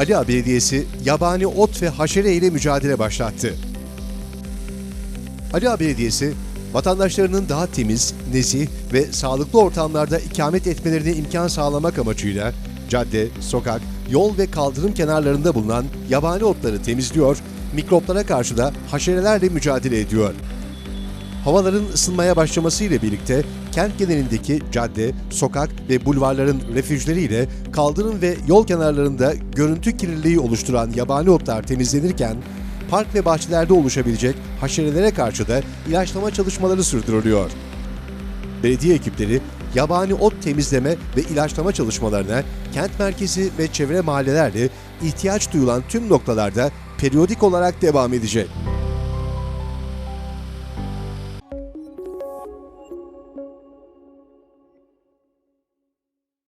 Ali Ağa Belediyesi yabani ot ve haşere ile mücadele başlattı. Ali Ağa Belediyesi, vatandaşlarının daha temiz, nezih ve sağlıklı ortamlarda ikamet etmelerine imkan sağlamak amacıyla cadde, sokak, yol ve kaldırım kenarlarında bulunan yabani otları temizliyor, mikroplara karşı da haşerelerle mücadele ediyor. Havaların ısınmaya başlamasıyla birlikte kent genelindeki cadde, sokak ve bulvarların refüjleriyle kaldırım ve yol kenarlarında görüntü kirliliği oluşturan yabani otlar temizlenirken park ve bahçelerde oluşabilecek haşerelere karşı da ilaçlama çalışmaları sürdürülüyor. Belediye ekipleri yabani ot temizleme ve ilaçlama çalışmalarına kent merkezi ve çevre mahallelerle ihtiyaç duyulan tüm noktalarda periyodik olarak devam edecek.